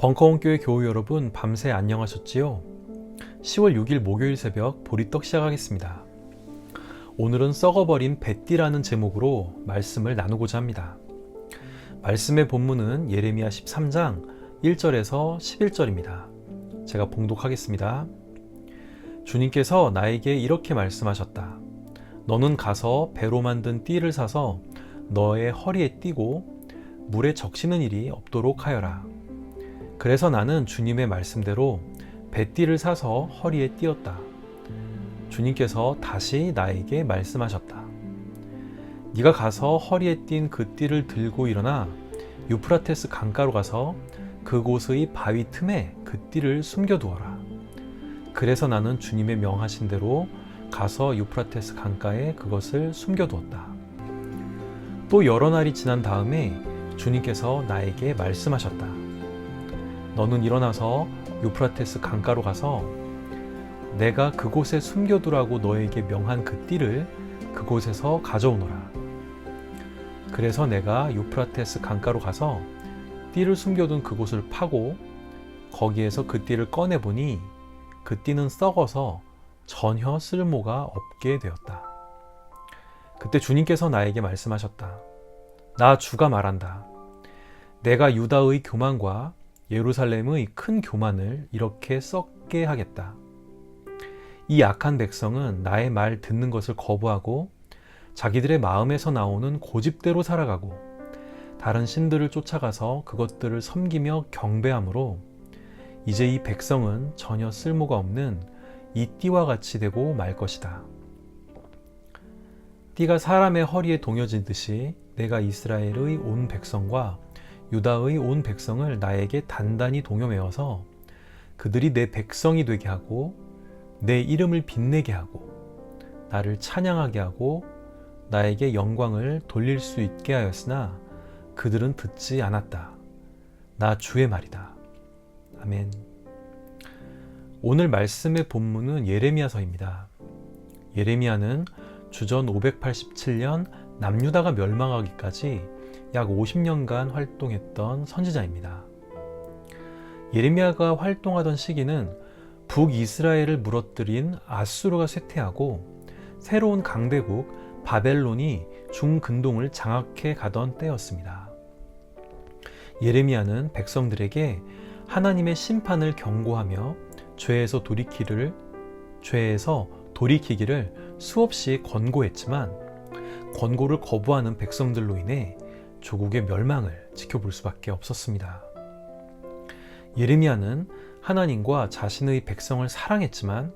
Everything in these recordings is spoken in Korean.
벙커원교회 교우 여러분 밤새 안녕하셨지요? 10월 6일 목요일 새벽 보리떡 시작하겠습니다. 오늘은 썩어버린 배띠라는 제목으로 말씀을 나누고자 합니다. 말씀의 본문은 예레미야 13장 1절에서 11절입니다. 제가 봉독하겠습니다. 주님께서 나에게 이렇게 말씀하셨다. 너는 가서 배로 만든 띠를 사서 너의 허리에 띠고 물에 적시는 일이 없도록 하여라. 그래서 나는 주님의 말씀대로 배띠를 사서 허리에 띄었다. 주님께서 다시 나에게 말씀하셨다. 네가 가서 허리에 띈 그 띠를 들고 일어나 유프라테스 강가로 가서 그곳의 바위 틈에 그 띠를 숨겨두어라. 그래서 나는 주님의 명하신 대로 가서 유프라테스 강가에 그것을 숨겨두었다. 또 여러 날이 지난 다음에 주님께서 나에게 말씀하셨다. 너는 일어나서 유프라테스 강가로 가서 내가 그곳에 숨겨두라고 너에게 명한 그 띠를 그곳에서 가져오너라. 그래서 내가 유프라테스 강가로 가서 띠를 숨겨둔 그곳을 파고 거기에서 그 띠를 꺼내보니 그 띠는 썩어서 전혀 쓸모가 없게 되었다. 그때 주님께서 나에게 말씀하셨다. 나 주가 말한다. 내가 유다의 교만과 예루살렘의 큰 교만을 이렇게 썩게 하겠다. 이 악한 백성은 나의 말 듣는 것을 거부하고 자기들의 마음에서 나오는 고집대로 살아가고 다른 신들을 쫓아가서 그것들을 섬기며 경배함으로 이제 이 백성은 전혀 쓸모가 없는 이 띠와 같이 되고 말 것이다. 띠가 사람의 허리에 동여진 듯이 내가 이스라엘의 온 백성과 유다의 온 백성을 나에게 단단히 동요매어서 그들이 내 백성이 되게 하고 내 이름을 빛내게 하고 나를 찬양하게 하고 나에게 영광을 돌릴 수 있게 하였으나 그들은 듣지 않았다. 나 주의 말이다. 아멘. 오늘 말씀의 본문은 예레미야서입니다. 예레미야는 주전 587년 남유다가 멸망하기까지 약 50년간 활동했던 선지자입니다. 예레미야가 활동하던 시기는 북이스라엘을 무너뜨린 아수르가 쇠퇴하고 새로운 강대국 바벨론이 중근동을 장악해 가던 때였습니다. 예레미야는 백성들에게 하나님의 심판을 경고하며 죄에서 돌이키를 죄에서 돌이키기를 수없이 권고했지만 권고를 거부하는 백성들로 인해 조국의 멸망을 지켜볼 수밖에 없었습니다. 예레미야는 하나님과 자신의 백성을 사랑했지만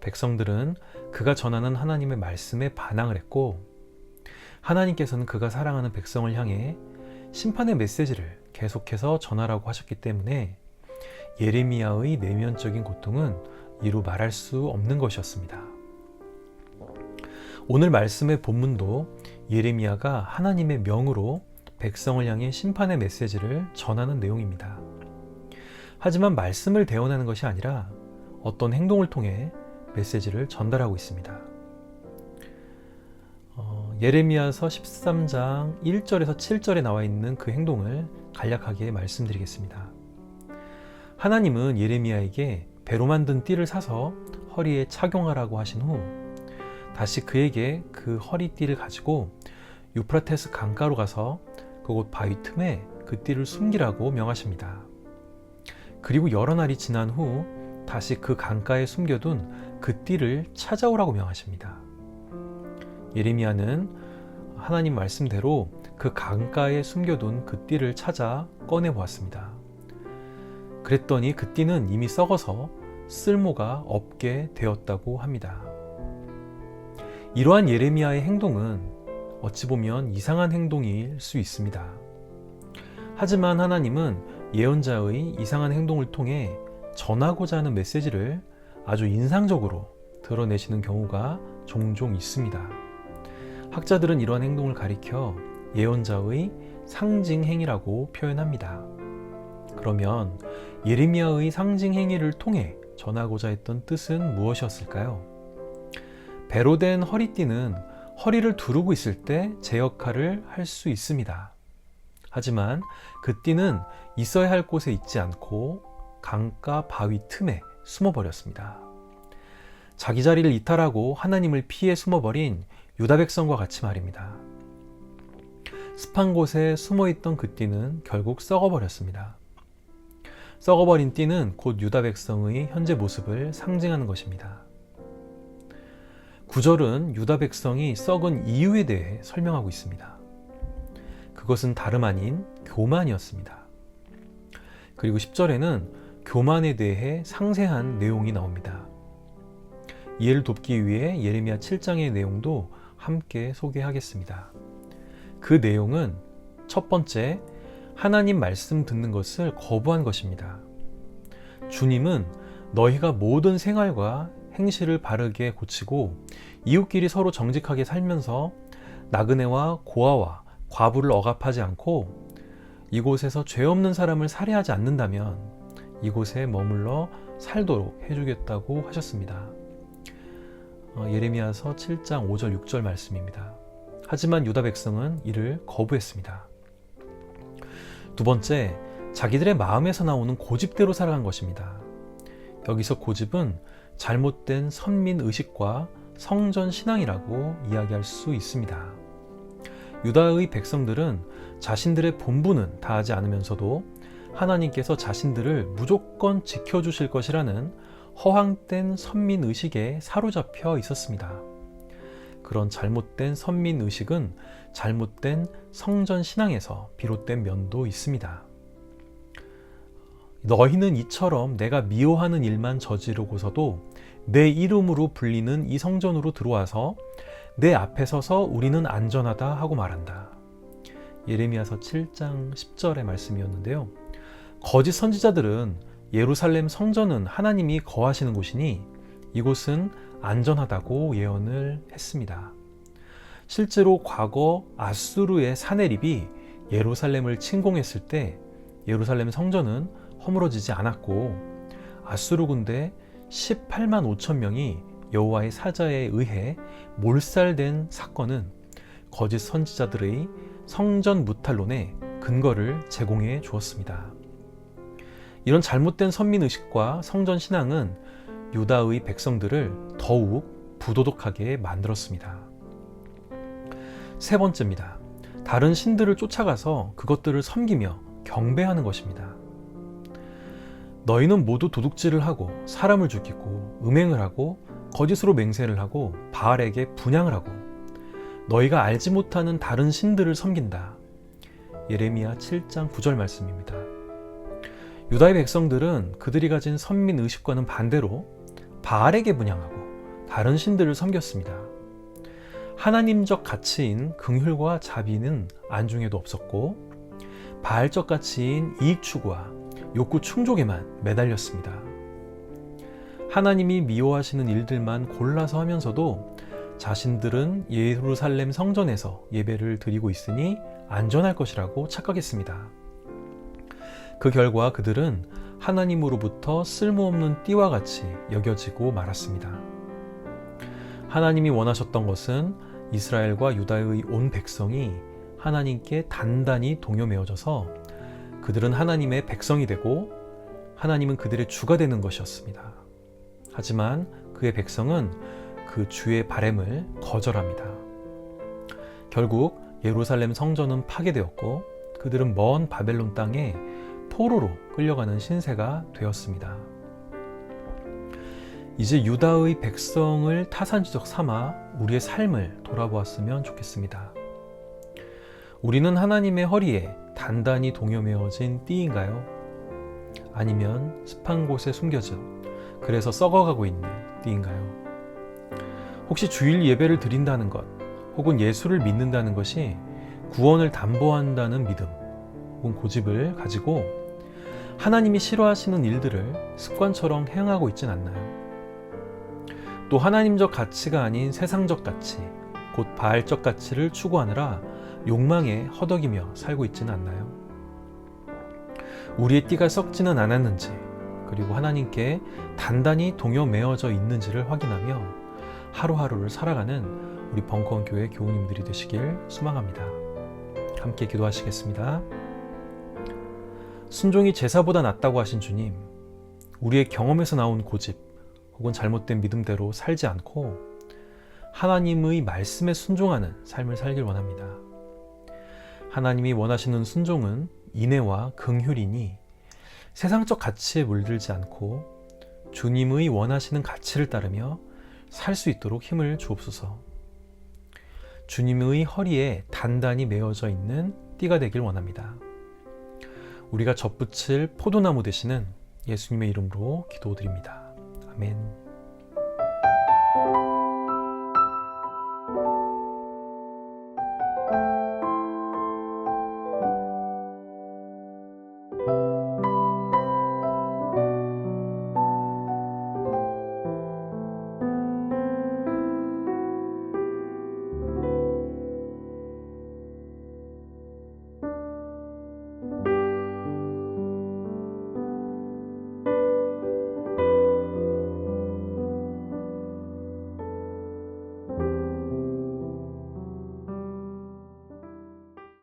백성들은 그가 전하는 하나님의 말씀에 반항을 했고 하나님께서는 그가 사랑하는 백성을 향해 심판의 메시지를 계속해서 전하라고 하셨기 때문에 예레미야의 내면적인 고통은 이루 말할 수 없는 것이었습니다. 오늘 말씀의 본문도 예레미야가 하나님의 명으로 백성을 향해 심판의 메시지를 전하는 내용입니다. 하지만 말씀을 대언하는 것이 아니라 어떤 행동을 통해 메시지를 전달하고 있습니다. 어, 예레미야서 13장 1절에서 7절에 나와 있는 그 행동을 간략하게 말씀드리겠습니다. 하나님은 예레미야에게 배로 만든 띠를 사서 허리에 착용하라고 하신 후 다시 그에게 그 허리띠를 가지고 유프라테스 강가로 가서 그곳 바위 틈에 그 띠를 숨기라고 명하십니다. 그리고 여러 날이 지난 후 다시 그 강가에 숨겨둔 그 띠를 찾아오라고 명하십니다. 예레미야는 하나님 말씀대로 그 강가에 숨겨둔 그 띠를 찾아 꺼내 보았습니다. 그랬더니 그 띠는 이미 썩어서 쓸모가 없게 되었다고 합니다. 이러한 예레미야의 행동은 어찌 보면 이상한 행동일 수 있습니다. 하지만 하나님은 예언자의 이상한 행동을 통해 전하고자 하는 메시지를 아주 인상적으로 드러내시는 경우가 종종 있습니다. 학자들은 이러한 행동을 가리켜 예언자의 상징 행위라고 표현합니다. 그러면 예레미야의 상징 행위를 통해 전하고자 했던 뜻은 무엇이었을까요? 배로 된 허리띠는 허리를 두르고 있을 때 제 역할을 할 수 있습니다. 하지만 그 띠는 있어야 할 곳에 있지 않고 강가 바위 틈에 숨어 버렸습니다. 자기 자리를 이탈하고 하나님을 피해 숨어 버린 유다 백성과 같이 말입니다. 습한 곳에 숨어 있던 그 띠는 결국 썩어 버렸습니다. 썩어버린 띠는 곧 유다 백성의 현재 모습을 상징하는 것입니다. 구절은 유다 백성이 썩은 이유에 대해 설명하고 있습니다. 그것은 다름 아닌 교만이었습니다. 그리고 10절에는 교만에 대해 상세한 내용이 나옵니다. 이해를 돕기 위해 예레미야 7장의 내용도 함께 소개하겠습니다. 그 내용은 첫 번째, 하나님 말씀 듣는 것을 거부한 것입니다. 주님은 너희가 모든 생활과 행실을 바르게 고치고 이웃끼리 서로 정직하게 살면서 나그네와 고아와 과부를 억압하지 않고 이곳에서 죄 없는 사람을 살해하지 않는다면 이곳에 머물러 살도록 해주겠다고 하셨습니다. 어, 예레미야서 7장 5절 6절 말씀입니다. 하지만 유다 백성은 이를 거부했습니다. 두 번째, 자기들의 마음에서 나오는 고집대로 살아간 것입니다. 여기서 고집은 잘못된 선민 의식과 성전 신앙이라고 이야기할 수 있습니다. 유다의 백성들은 자신들의 본분은 다하지 않으면서도 하나님께서 자신들을 무조건 지켜주실 것이라는 허황된 선민 의식에 사로잡혀 있었습니다. 그런 잘못된 선민 의식은 잘못된 성전 신앙에서 비롯된 면도 있습니다. 너희는 이처럼 내가 미워하는 일만 저지르고서도 내 이름으로 불리는 이 성전으로 들어와서 내 앞에 서서 우리는 안전하다 하고 말한다. 예레미야서 7장 10절의 말씀이었는데요. 거짓 선지자들은 예루살렘 성전은 하나님이 거하시는 곳이니 이곳은 안전하다고 예언을 했습니다. 실제로 과거 아수르의 사내립이 예루살렘을 침공했을 때 예루살렘 성전은 허물어지지 않았고 아수르 군대 18만 5천 명이 여호와의 사자에 의해 몰살된 사건은 거짓 선지자들의 성전 무탈론에 근거를 제공해 주었습니다. 이런 잘못된 선민 의식과 성전 신앙은 유다의 백성들을 더욱 부도덕하게 만들었습니다. 세 번째입니다. 다른 신들을 쫓아가서 그것들을 섬기며 경배하는 것입니다. 너희는 모두 도둑질을 하고 사람을 죽이고 음행을 하고 거짓으로 맹세를 하고 바알에게 분양을 하고 너희가 알지 못하는 다른 신들을 섬긴다. 예레미야 7장 9절 말씀입니다. 유다의 백성들은 그들이 가진 선민 의식과는 반대로 바알에게 분양하고 다른 신들을 섬겼습니다. 하나님적 가치인 긍휼과 자비는 안중에도 없었고 바알적 가치인 이익 추구와 욕구 충족에만 매달렸습니다. 하나님이 미워하시는 일들만 골라서 하면서도 자신들은 예루살렘 성전에서 예배를 드리고 있으니 안전할 것이라고 착각했습니다. 그 결과 그들은 하나님으로부터 쓸모없는 띠와 같이 여겨지고 말았습니다. 하나님이 원하셨던 것은 이스라엘과 유다의 온 백성이 하나님께 단단히 동요매어져서 그들은 하나님의 백성이 되고 하나님은 그들의 주가 되는 것이었습니다. 하지만 그의 백성은 그 주의 바램을 거절합니다. 결국 예루살렘 성전은 파괴되었고 그들은 먼 바벨론 땅에 포로로 끌려가는 신세가 되었습니다. 이제 유다의 백성을 타산지적 삼아 우리의 삶을 돌아보았으면 좋겠습니다. 우리는 하나님의 허리에 단단히 동여매어진 띠인가요? 아니면 습한 곳에 숨겨진 그래서 썩어가고 있는 띠인가요? 혹시 주일 예배를 드린다는 것 혹은 예수를 믿는다는 것이 구원을 담보한다는 믿음 혹은 고집을 가지고 하나님이 싫어하시는 일들을 습관처럼 행하고 있진 않나요? 또 하나님적 가치가 아닌 세상적 가치, 곧 바알적 가치를 추구하느라 욕망에 허덕이며 살고 있지는 않나요? 우리의 띠가 썩지는 않았는지, 그리고 하나님께 단단히 동요 매어져 있는지를 확인하며 하루하루를 살아가는 우리 벙커원 교회 교우님들이 되시길 소망합니다. 함께 기도하시겠습니다. 순종이 제사보다 낫다고 하신 주님, 우리의 경험에서 나온 고집 혹은 잘못된 믿음대로 살지 않고 하나님의 말씀에 순종하는 삶을 살길 원합니다. 하나님이 원하시는 순종은 인애와 긍휼이니 세상적 가치에 물들지 않고 주님의 원하시는 가치를 따르며 살 수 있도록 힘을 주옵소서. 주님의 허리에 단단히 메어져 있는 띠가 되길 원합니다. 우리가 접붙일 포도나무 되시는 예수님의 이름으로 기도드립니다. 아멘.